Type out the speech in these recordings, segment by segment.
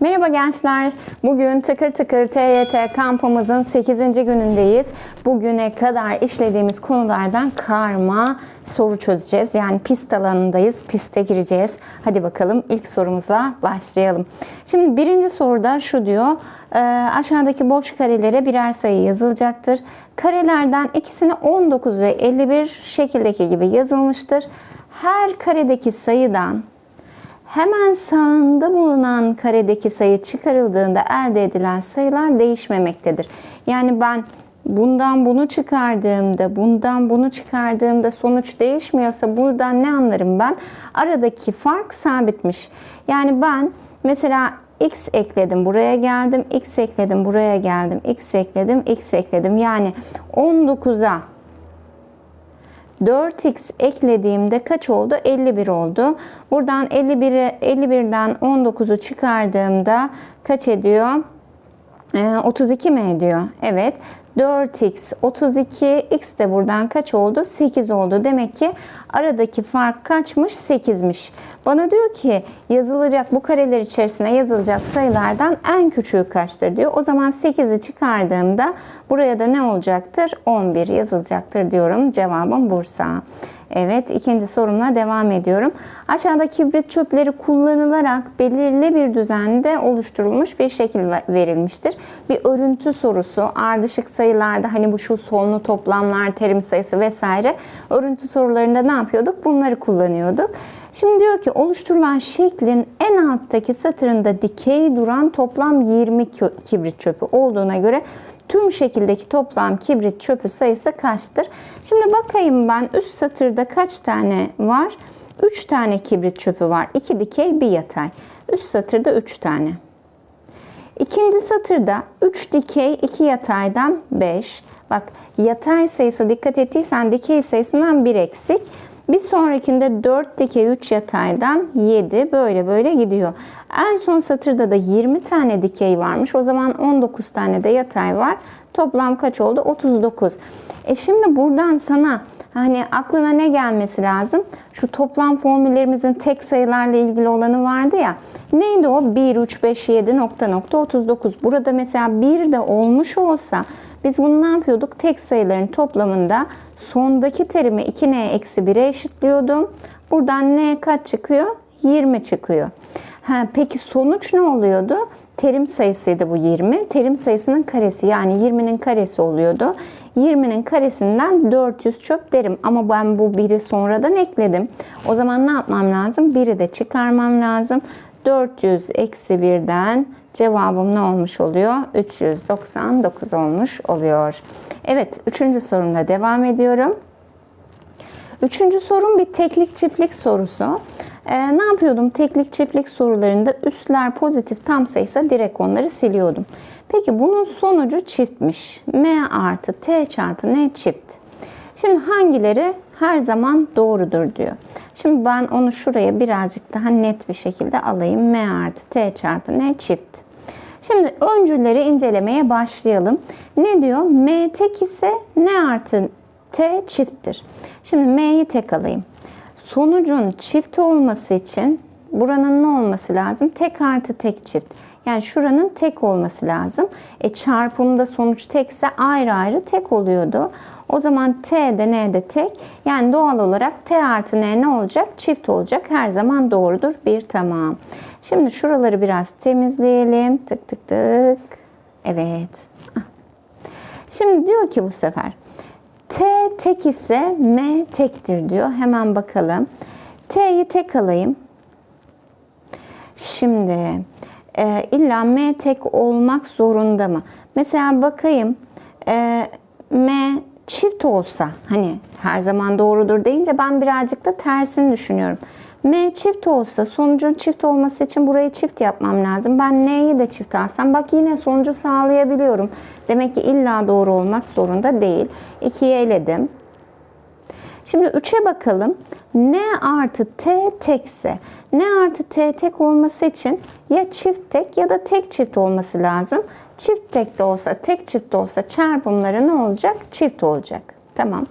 Merhaba gençler. Bugün tıkır tıkır TYT kampımızın 8. günündeyiz. Bugüne kadar işlediğimiz konulardan karma soru çözeceğiz. Yani pist alanındayız. Piste gireceğiz. Hadi bakalım ilk sorumuzla başlayalım. Şimdi birinci soruda şu diyor. E, aşağıdaki boş karelere birer sayı yazılacaktır. Karelerden ikisini 19 ve 51 şekildeki gibi yazılmıştır. Her karedeki sayıdan Hemen sağında bulunan karedeki sayı çıkarıldığında elde edilen sayılar değişmemektedir. Yani ben bundan bunu çıkardığımda, bundan bunu çıkardığımda sonuç değişmiyorsa buradan ne anlarım ben? Aradaki fark sabitmiş. Yani ben mesela x ekledim buraya geldim, x ekledim buraya geldim, x ekledim, x ekledim. Yani 19'a 4x eklediğimde kaç oldu? 51 oldu. Buradan 51'i 51'den 19'u çıkardığımda kaç ediyor? Ee, 32 mi ediyor? Evet. 4x 32 x de buradan kaç oldu? 8 oldu. Demek ki aradaki fark kaçmış? 8'miş. Bana diyor ki yazılacak bu kareler içerisine yazılacak sayılardan en küçüğü kaçtır diyor. O zaman 8'i çıkardığımda buraya da ne olacaktır? 11 yazılacaktır diyorum. Cevabım Bursa. Evet ikinci sorumla devam ediyorum. Aşağıda kibrit çöpleri kullanılarak belirli bir düzende oluşturulmuş bir şekil verilmiştir. Bir örüntü sorusu ardışık sayılarda hani bu şu sonlu toplamlar, terim sayısı vesaire örüntü sorularında ne yapıyorduk? Bunları kullanıyorduk. Şimdi diyor ki oluşturulan şeklin en alttaki satırında dikey duran toplam 20 kibrit çöpü olduğuna göre tüm şekildeki toplam kibrit çöpü sayısı kaçtır? Şimdi bakayım ben üst satırda kaç tane var? 3 tane kibrit çöpü var. 2 dikey, bir yatay. Üst satırda 3 tane. İkinci satırda 3 dikey, 2 yataydan 5. Bak yatay sayısı dikkat ettiysen dikey sayısından 1 eksik. Bir sonrakinde 4 dikey 3 yataydan 7 böyle böyle gidiyor. En son satırda da 20 tane dikey varmış. O zaman 19 tane de yatay var. Toplam kaç oldu? 39. E şimdi buradan sana hani aklına ne gelmesi lazım? Şu toplam formüllerimizin tek sayılarla ilgili olanı vardı ya. Neydi o? 1, 3, 5, 7 nokta nokta 39. Burada mesela 1 de olmuş olsa biz bunu ne yapıyorduk? Tek sayıların toplamında sondaki terimi 2n eksi 1'e eşitliyordum. Buradan n kaç çıkıyor? 20 çıkıyor. Ha, peki sonuç ne oluyordu? Terim sayısıydı bu 20. Terim sayısının karesi yani 20'nin karesi oluyordu. 20'nin karesinden 400 çöp derim. Ama ben bu 1'i sonradan ekledim. O zaman ne yapmam lazım? 1'i de çıkarmam lazım. 400 eksi 1'den cevabım ne olmuş oluyor? 399 olmuş oluyor. Evet, üçüncü sorumla devam ediyorum. Üçüncü sorum bir teklik çiftlik sorusu. Ee, ne yapıyordum? Teklik çiftlik sorularında üstler pozitif tam sayısa direkt onları siliyordum. Peki bunun sonucu çiftmiş. M artı T çarpı N çift. Şimdi hangileri her zaman doğrudur diyor. Şimdi ben onu şuraya birazcık daha net bir şekilde alayım. M artı T çarpı N çift. Şimdi öncülleri incelemeye başlayalım. Ne diyor? M tek ise N artı T çifttir. Şimdi M'yi tek alayım. Sonucun çift olması için buranın ne olması lazım? Tek artı tek çift. Yani şuranın tek olması lazım. E çarpımda sonuç tekse ayrı ayrı tek oluyordu. O zaman T de N de tek. Yani doğal olarak T artı N ne olacak? Çift olacak. Her zaman doğrudur. Bir tamam. Şimdi şuraları biraz temizleyelim. Tık tık tık. Evet. Şimdi diyor ki bu sefer T tek ise M tektir diyor. Hemen bakalım. T'yi tek alayım. Şimdi e, illa M tek olmak zorunda mı? Mesela bakayım e, M çift olsa hani her zaman doğrudur deyince ben birazcık da tersini düşünüyorum. M çift olsa sonucun çift olması için burayı çift yapmam lazım. Ben N'yi de çift alsam bak yine sonucu sağlayabiliyorum. Demek ki illa doğru olmak zorunda değil. 2'yi eledim. Şimdi 3'e bakalım. N artı T tekse. N artı T tek olması için ya çift tek ya da tek çift olması lazım. Çift tek de olsa tek çift de olsa çarpımları ne olacak? Çift olacak. Tamam.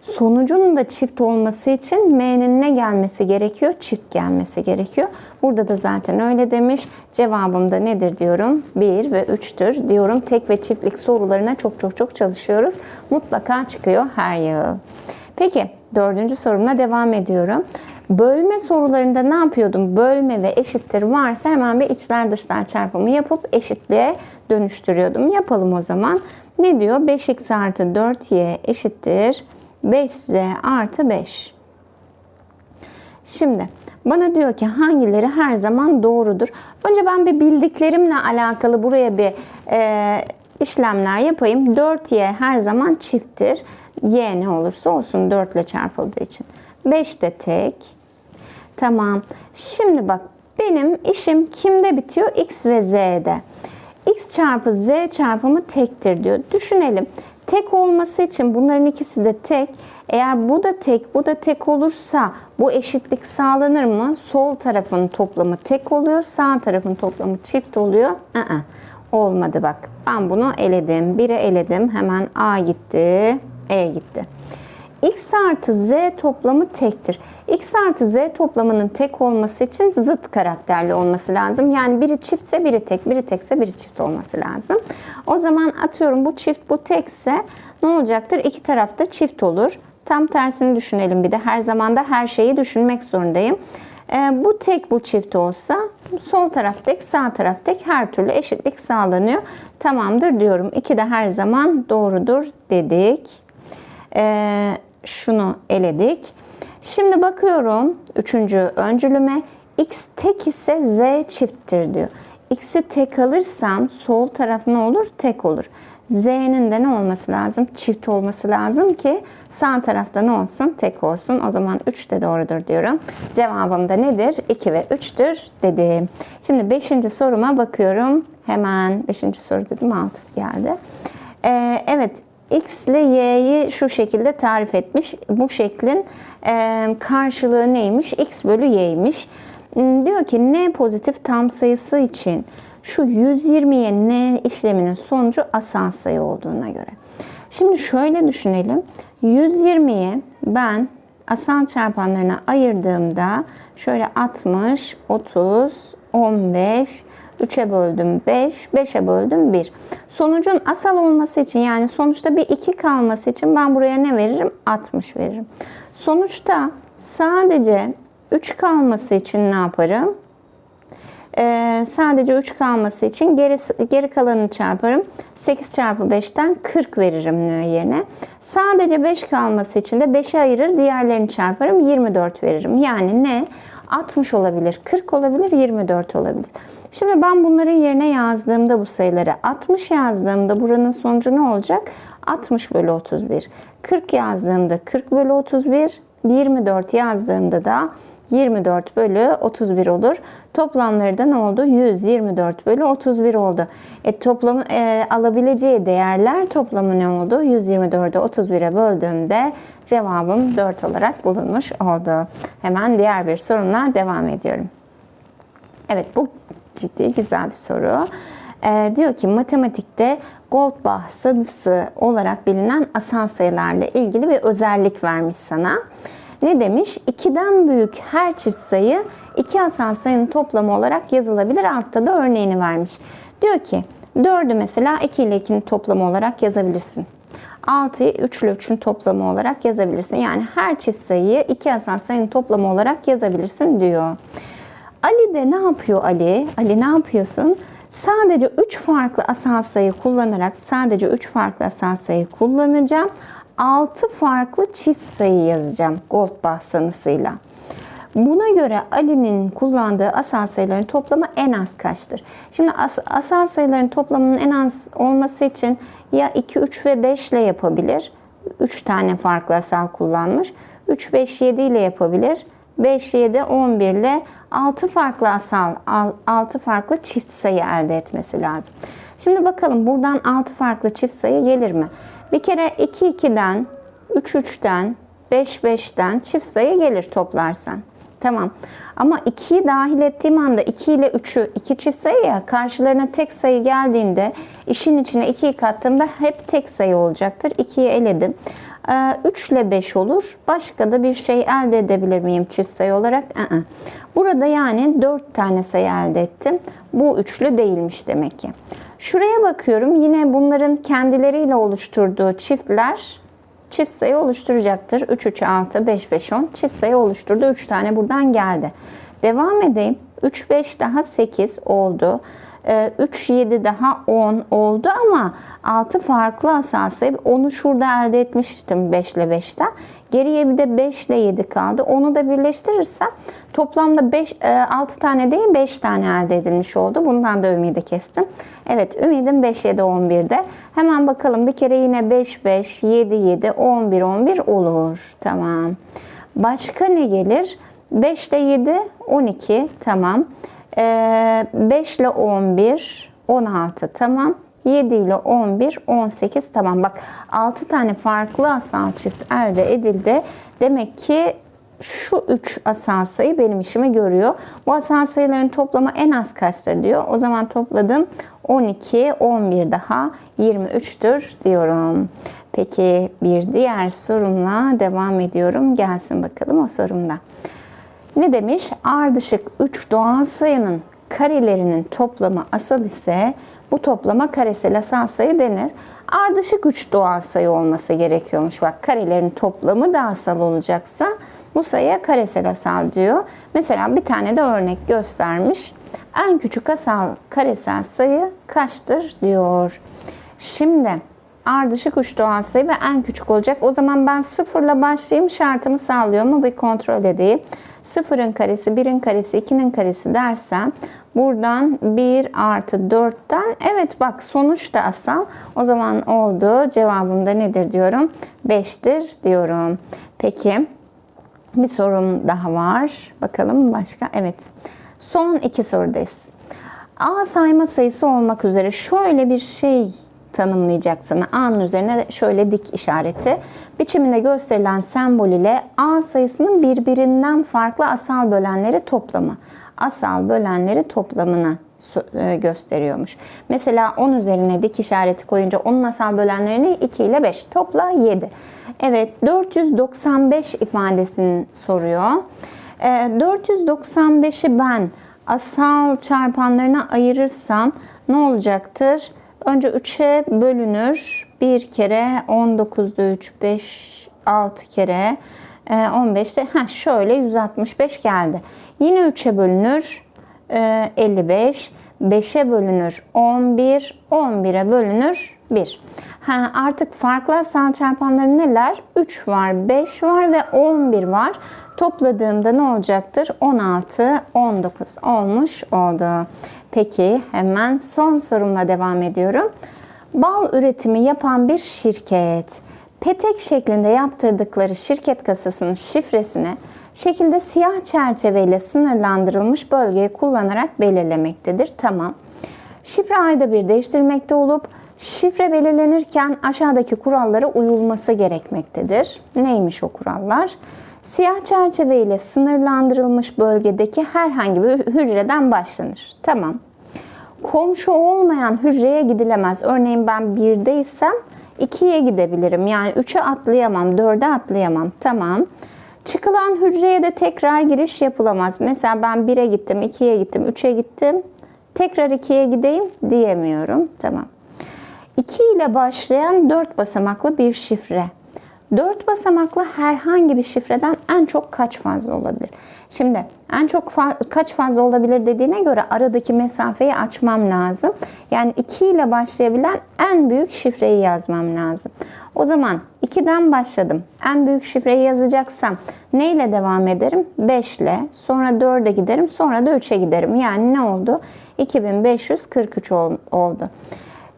Sonucun da çift olması için m'nin ne gelmesi gerekiyor? Çift gelmesi gerekiyor. Burada da zaten öyle demiş. Cevabım da nedir diyorum? 1 ve 3'tür diyorum. Tek ve çiftlik sorularına çok çok çok çalışıyoruz. Mutlaka çıkıyor her yıl. Peki dördüncü sorumla devam ediyorum. Bölme sorularında ne yapıyordum? Bölme ve eşittir varsa hemen bir içler dışlar çarpımı yapıp eşitliğe dönüştürüyordum. Yapalım o zaman. Ne diyor? 5x artı 4y eşittir 5z artı 5. Şimdi bana diyor ki hangileri her zaman doğrudur. Önce ben bir bildiklerimle alakalı buraya bir e, işlemler yapayım. 4y her zaman çifttir. Y ne olursa olsun 4 ile çarpıldığı için. 5 de tek. Tamam. Şimdi bak benim işim kimde bitiyor? x ve z'de. x çarpı z çarpımı tektir diyor. Düşünelim. Tek olması için bunların ikisi de tek. Eğer bu da tek, bu da tek olursa bu eşitlik sağlanır mı? Sol tarafın toplamı tek oluyor, sağ tarafın toplamı çift oluyor. Aa, olmadı bak. Ben bunu eledim. 1'e eledim. Hemen A gitti, E gitti. X artı Z toplamı tektir. X artı Z toplamının tek olması için zıt karakterli olması lazım. Yani biri çiftse biri tek, biri tekse biri çift olması lazım. O zaman atıyorum bu çift bu tekse ne olacaktır? İki tarafta çift olur. Tam tersini düşünelim bir de. Her zaman da her şeyi düşünmek zorundayım. Ee, bu tek bu çift olsa sol taraf tek sağ taraf tek her türlü eşitlik sağlanıyor. Tamamdır diyorum. İki de her zaman doğrudur dedik. Ee, şunu eledik. Şimdi bakıyorum üçüncü öncülüme. X tek ise Z çifttir diyor. X'i tek alırsam sol taraf ne olur? Tek olur. Z'nin de ne olması lazım? Çift olması lazım ki sağ tarafta ne olsun? Tek olsun. O zaman 3 de doğrudur diyorum. Cevabım da nedir? 2 ve 3'tür dedim. Şimdi 5. soruma bakıyorum. Hemen 5. soru dedim 6 geldi. Ee, evet X ile Y'yi şu şekilde tarif etmiş. Bu şeklin e, karşılığı neymiş? X bölü Y'ymiş. Hmm, Diyor ki N pozitif tam sayısı için şu 120'ye N işleminin sonucu asal sayı olduğuna göre. Şimdi şöyle düşünelim. 120'ye ben asal çarpanlarına ayırdığımda şöyle 60, 30, 15, 3'e böldüm 5, 5'e böldüm 1. Sonucun asal olması için yani sonuçta bir 2 kalması için ben buraya ne veririm? 60 veririm. Sonuçta sadece 3 kalması için ne yaparım? Ee, sadece 3 kalması için geri, geri kalanını çarparım. 8 çarpı 5'ten 40 veririm yerine. Sadece 5 kalması için de 5'e ayırır diğerlerini çarparım 24 veririm. Yani ne? 60 olabilir, 40 olabilir, 24 olabilir. Şimdi ben bunların yerine yazdığımda bu sayıları 60 yazdığımda buranın sonucu ne olacak? 60 bölü 31. 40 yazdığımda 40 bölü 31. 24 yazdığımda da 24 bölü 31 olur. Toplamları da ne oldu? 124 bölü 31 oldu. E, toplamı e, alabileceği değerler toplamı ne oldu? 124'ü 31'e böldüğümde cevabım 4 olarak bulunmuş oldu. Hemen diğer bir sorumla devam ediyorum. Evet bu ciddi güzel bir soru. Ee, diyor ki matematikte Goldbach sayısı olarak bilinen asal sayılarla ilgili bir özellik vermiş sana. Ne demiş? 2'den büyük her çift sayı iki asal sayının toplamı olarak yazılabilir. Altta da örneğini vermiş. Diyor ki 4'ü mesela 2 ile 2'nin toplamı olarak yazabilirsin. 6'yı 3 ile 3'ün toplamı olarak yazabilirsin. Yani her çift sayıyı iki asal sayının toplamı olarak yazabilirsin diyor. Ali de ne yapıyor Ali? Ali ne yapıyorsun? Sadece 3 farklı asal sayı kullanarak sadece 3 farklı asal sayı kullanacağım. 6 farklı çift sayı yazacağım Goldbach sanısıyla. Buna göre Ali'nin kullandığı asal sayıların toplamı en az kaçtır? Şimdi as asal sayıların toplamının en az olması için ya 2, 3 ve 5 ile yapabilir. 3 tane farklı asal kullanmış. 3, 5, 7 ile yapabilir. 5, 7, 11 ile 6 farklı asal, 6 farklı çift sayı elde etmesi lazım. Şimdi bakalım buradan 6 farklı çift sayı gelir mi? Bir kere 2, 2'den, 3, 3'ten, 5, 5'ten çift sayı gelir toplarsan. Tamam. Ama 2'yi dahil ettiğim anda 2 ile 3'ü 2 çift sayı ya karşılarına tek sayı geldiğinde işin içine 2'yi kattığımda hep tek sayı olacaktır. 2'yi eledim. 3 ile 5 olur. Başka da bir şey elde edebilir miyim çift sayı olarak? Aa. Burada yani 4 tane sayı elde ettim. Bu üçlü değilmiş demek ki. Şuraya bakıyorum. Yine bunların kendileriyle oluşturduğu çiftler çift sayı oluşturacaktır. 3, 3, 6, 5, 5, 10 çift sayı oluşturdu. 3 tane buradan geldi. Devam edeyim. 3, 5 daha 8 oldu. 3, 7 daha 10 oldu ama 6 farklı asal sayı. Onu şurada elde etmiştim 5 ile 5'ten. Geriye bir de 5 ile 7 kaldı. Onu da birleştirirsem toplamda 5, 6 tane değil 5 tane elde edilmiş oldu. Bundan da ümidi kestim. Evet ümidim 5, 7, 11'de. Hemen bakalım bir kere yine 5, 5, 7, 7, 11, 11 olur. Tamam. Başka ne gelir? 5 ile 7, 12. Tamam. 5 ile 11, 16. Tamam. 7 ile 11, 18 tamam. Bak 6 tane farklı asal çift elde edildi. Demek ki şu 3 asal sayı benim işimi görüyor. Bu asal sayıların toplamı en az kaçtır diyor. O zaman topladım 12, 11 daha 23'tür diyorum. Peki bir diğer sorumla devam ediyorum. Gelsin bakalım o sorumda. Ne demiş? Ardışık 3 doğal sayının karelerinin toplamı asal ise bu toplama karesel asal sayı denir. Ardışık 3 doğal sayı olması gerekiyormuş. Bak karelerin toplamı da asal olacaksa bu sayıya karesel asal diyor. Mesela bir tane de örnek göstermiş. En küçük asal karesel sayı kaçtır diyor. Şimdi ardışık 3 doğal sayı ve en küçük olacak. O zaman ben sıfırla başlayayım şartımı sağlıyor mu bir kontrol edeyim. Sıfırın karesi, birin karesi, ikinin karesi dersem buradan 1 artı 4'ten evet bak sonuç da asal. O zaman oldu. Cevabım da nedir diyorum? 5'tir diyorum. Peki bir sorum daha var. Bakalım başka. Evet. Son iki sorudayız. A sayma sayısı olmak üzere şöyle bir şey tanımlayacaksın. A'nın üzerine şöyle dik işareti. Biçiminde gösterilen sembol ile A sayısının birbirinden farklı asal bölenleri toplamı. Asal bölenleri toplamını gösteriyormuş. Mesela 10 üzerine dik işareti koyunca onun asal bölenlerini 2 ile 5. Topla 7. Evet 495 ifadesini soruyor. 495'i ben asal çarpanlarına ayırırsam ne olacaktır? Önce 3'e bölünür. 1 kere 19'da 3, 5, 6 kere 15'te ha şöyle 165 geldi. Yine 3'e bölünür 55, 5'e bölünür 11, 11'e bölünür 1. Ha, artık farklı asal çarpanları neler? 3 var, 5 var ve 11 var. Topladığımda ne olacaktır? 16, 19 olmuş oldu. Peki hemen son sorumla devam ediyorum. Bal üretimi yapan bir şirket petek şeklinde yaptırdıkları şirket kasasının şifresini şekilde siyah çerçeveyle sınırlandırılmış bölgeyi kullanarak belirlemektedir. Tamam. Şifre ayda bir değiştirmekte olup şifre belirlenirken aşağıdaki kurallara uyulması gerekmektedir. Neymiş o kurallar? Siyah çerçeve ile sınırlandırılmış bölgedeki herhangi bir hücreden başlanır. Tamam. Komşu olmayan hücreye gidilemez. Örneğin ben birdeysem 2'ye gidebilirim. Yani 3'e atlayamam, 4'e atlayamam. Tamam. Çıkılan hücreye de tekrar giriş yapılamaz. Mesela ben 1'e gittim, 2'ye gittim, 3'e gittim. Tekrar 2'ye gideyim diyemiyorum. Tamam. 2 ile başlayan 4 basamaklı bir şifre. 4 basamaklı herhangi bir şifreden en çok kaç fazla olabilir? Şimdi en çok fa kaç fazla olabilir dediğine göre aradaki mesafeyi açmam lazım. Yani 2 ile başlayabilen en büyük şifreyi yazmam lazım. O zaman 2'den başladım. En büyük şifreyi yazacaksam ne ile devam ederim? 5 ile. Sonra 4'e giderim. Sonra da 3'e giderim. Yani ne oldu? 2543 oldu.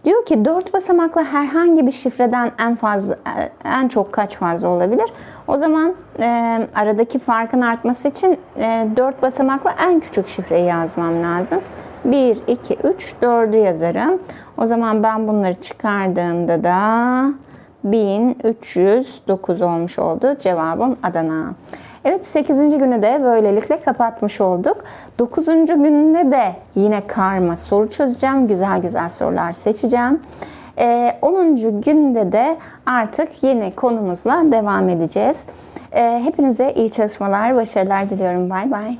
Diyor ki 4 basamaklı herhangi bir şifreden en fazla en çok kaç fazla olabilir? O zaman e, aradaki farkın artması için e, 4 basamaklı en küçük şifreyi yazmam lazım. 1, 2, 3, 4'ü yazarım. O zaman ben bunları çıkardığımda da 1309 olmuş oldu. Cevabım Adana. Evet 8. günü de böylelikle kapatmış olduk. 9. gününde de yine karma soru çözeceğim. Güzel güzel sorular seçeceğim. Ee, 10. günde de artık yeni konumuzla devam edeceğiz. Ee, hepinize iyi çalışmalar, başarılar diliyorum. Bay bay.